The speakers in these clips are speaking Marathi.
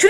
Should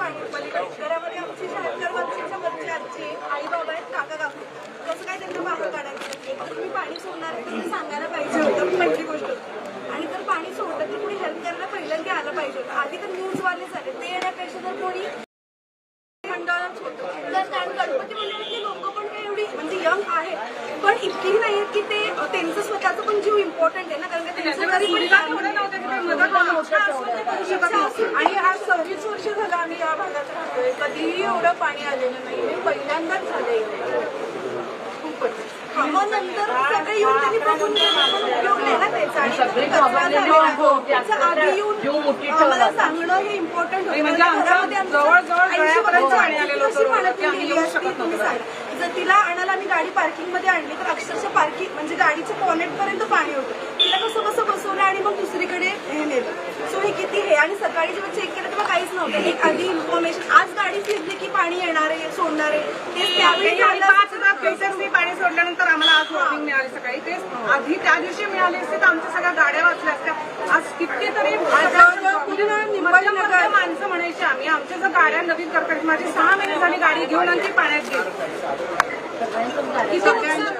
छाती इतकं पाणी पलीकडे घरामध्ये आमची शहात्तर वर्षाच्या वरची आजी आई बाबा आहेत काका काकू कसं काय त्यांना बाहेर काढायचं? एक तर तुम्ही पाणी सोडणार आहे तर सांगायला पाहिजे होतं. पहिली गोष्ट आणि जर पाणी सोडलं तर कोणी हेल्प करायला पहिल्यांदा आलं पाहिजे होतं. आधी तर न्यूजवाले झाले. ते येण्यापेक्षा जर कोणी मंडळच होतं. तर कारण गणपती मंडळातली लोक पण काही एवढी म्हणजे यंग आहेत पण इतकीही नाही आहेत की ते त्यांचं स्वतःचा पण जीव इम्पॉर्टंट आहे ना कारण का त्यांचं आणि आज सव्वीस वर्ष झालं आम्ही या भागात राहतोय. कधीही एवढं पाणी आलेलं नाही हे पहिल्यांदाच झालं इथे खूपच. हा, मग नंतर सगळे येऊन त्यांनी बघून ना त्याचा. आधी येऊन आम्हाला सांगणं हे इम्पॉर्टंट होतं. म्हणजे आमच्या घरामध्ये आमच्या जवळ-जवळ 80 गळ्यापर्यंत वर्षाची पाणी आजी आलेलं कशी होतं पाण्यातून की आम्ही गेली येऊ असती शकत तुम्ही सांगा. जर तिला आम्ही गाडी पार्किंगमध्ये आणली तर अक्षरशः पार्किंग म्हणजे गाडीच्या पॉनेट पर्यंत पाणी होतं. तिला कसं कसं बसवलं आणि मग दुसरीकडे हे नेलं. सो हे किती हे? आणि सकाळी जेव्हा चेक केलं तेव्हा काहीच नव्हतं. एक आधी इन्फॉर्मेशन आज गाडी फिरली की पाणी येणार आहे सोडणार आहे. पाणी सोडल्यानंतर आम्हाला आज वॉर्निंग मिळाली सकाळी. तेच आधी त्या दिवशी मिळाली असते तर आमच्या सगळ्या गाड्या वाचल्या असत्या. आज कितीतरी माणसं म्हणायची आम्ही. आमच्या जर गाड्या नवीन करतात माझी सहा महिने झाली गाडी घेऊन आणि ती पाण्यात गेली. किती नुकसान झालं?